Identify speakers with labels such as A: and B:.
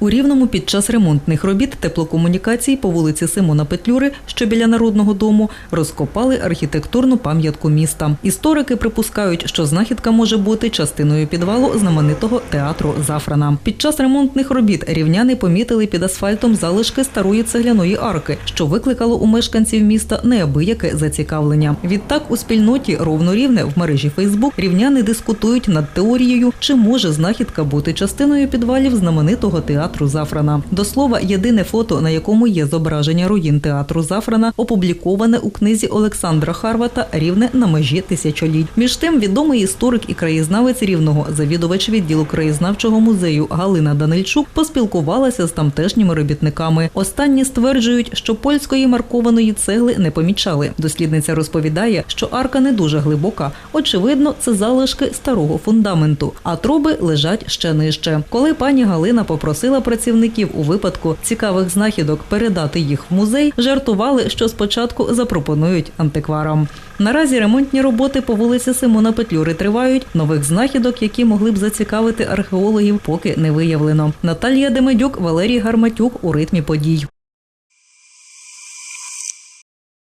A: У Рівному під час ремонтних робіт теплокомунікацій по вулиці Симона Петлюри, що біля Народного дому, розкопали архітектурну пам'ятку міста. Історики припускають, що знахідка може бути частиною підвалу знаменитого театру Зафрана. Під час ремонтних робіт рівняни помітили під асфальтом залишки старої цегляної арки, що викликало у мешканців міста неабияке зацікавлення. Відтак у спільноті ровно рівне в мережі Фейсбук рівняни дискутують над теорією, чи може знахідка бути частиною підвалів знаменитого театру Зафрана. До слова, єдине фото, на якому є зображення руїн театру Зафрана, опубліковане у книзі Олександра Харвата Рівне на межі тисячоліть. Між тим, відомий історик і краєзнавець рівного, завідувач відділу краєзнавчого музею Галина Данильчук поспілкувалася з тамтешніми робітниками. Останні стверджують, що польської маркованої цегли не помічали. Дослідниця розповідає, що арка не дуже глибока. Очевидно, це залишки старого фундаменту, а труби лежать ще нижче. Коли пані Галина попросила працівників у випадку цікавих знахідок передати їх в музей, жартували, що спочатку запропонують антикварам. Наразі ремонтні роботи по вулиці Симона Петлюри тривають. Нових знахідок, які могли б зацікавити археологів, поки не виявлено. Наталія Демедюк, Валерій Гарматюк у ритмі подій.